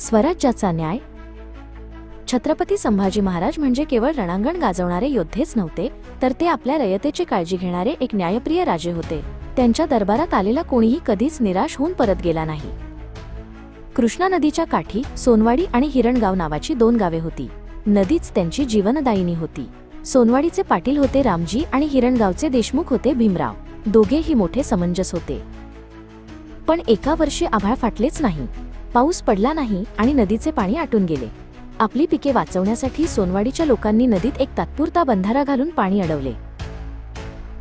स्वराज्याचा न्याय? छत्रपती संभाजी महाराज म्हणजे केवळ रणांगण गाजवणारे योद्धेच नव्हते तर ते आपल्या रयतेची काळजी घेणारे एक न्यायप्रिय राजे होते. त्यांच्या दरबारात आलेला कोणीही कधीच निराश होऊन परत गेला नाही. कृष्णा नदीच्या काठी सोनवाडी आणि हिरणगाव नावाची दोन गावे होती. नदीच त्यांची जीवनदायिनी होती. सोनवाडीचे पाटील होते रामजी आणि हिरणगावचे देशमुख होते भीमराव. दोघेही मोठे समंजस होते. पण एका वर्षी आभाळ फाटलेच नाही. पाऊस पडला नाही आणि नदीचे पाणी आटून गेले. आपली पिके वाचवण्यासाठी सोनवाडीच्या लोकांनी नदीत एक तात्पुरता बंधारा घालून पाणी अडवले.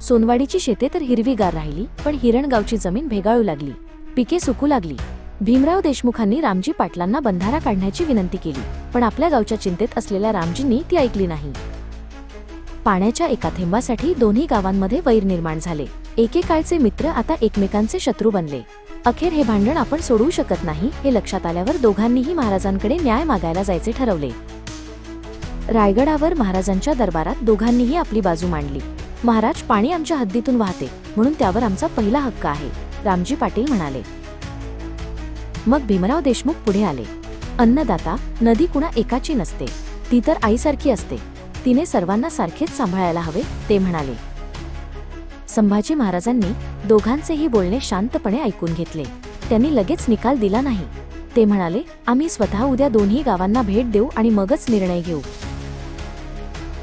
सोनवाडीची शेते तर हिरवीगार राहिली पण हिरणगावची जमीन भेगाळू लागली. पिके सुकू लागली. भीमराव देशमुखांनी रामजी पाटलांना बंधारा काढण्याची विनंती केली पण आपल्या गावच्या चिंतेत असलेल्या रामजींनी ती ऐकली नाही. पाण्याच्या एका थेंबासाठी दोन्ही गावांमध्ये वैर निर्माण झाले. एकेकाळचे मित्र आता एकमेकांचे शत्रू बनले. अखेर हे भांडण आपण सोडवू शकत नाही हे लक्षात आल्यावर दोघांनीही महाराजांकडे न्याय मागायला जायचे ठरवले. रायगडावर महाराजांच्या दरबारात दोघांनीही आपली बाजू मांडली. महाराज पाणी आमच्या हद्दीतून वाहते म्हणून त्यावर आमचा पहिला हक्क आहे रामजी पाटील म्हणाले. मग भीमराव देशमुख पुढे आले. अन्नदाता नदी कुणा एकाची नसते ती तर आईसारखी असते. तिने सर्वांना सारखेच सांभाळायला हवे ते म्हणाले. संभाजी महाराजांनी दोघांचेही बोलणे शांतपणे ऐकून घेतले. त्यांनी लगेच निकाल दिला नाही. ते म्हणाले आम्ही स्वतः उद्या दोन्ही गावांना भेट देऊ आणि मगच निर्णय घेऊ.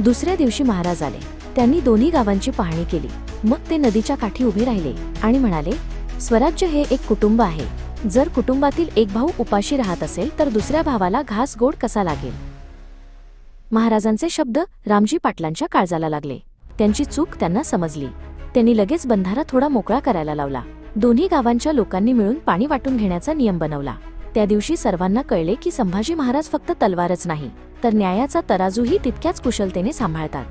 दुसऱ्या दिवशी महाराज आले. त्यांनी दोन्ही गावांची पाहणी केली. मग ते नदीच्या काठी उभे राहिले आणि म्हणाले स्वराज्य हे एक कुटुंब आहे. जर कुटुंबातील एक भाऊ उपाशी राहत असेल तर दुसऱ्या भावाला घास गोड कसा लागेल? महाराजांचे शब्द रामजी पाटलांच्या काळजाला लागले. त्यांची चूक त्यांना समजली. त्यांनी लगेच बंधारा थोडा मोकळा करायला लावला. दोन्ही गावांच्या लोकांनी मिळून पाणी वाटून घेण्याचा नियम बनवला. त्या दिवशी सर्वांना कळले की संभाजी महाराज फक्त तलवारच नाही तर न्यायाचा तराजूही तितक्याच कुशलतेने सांभाळतात.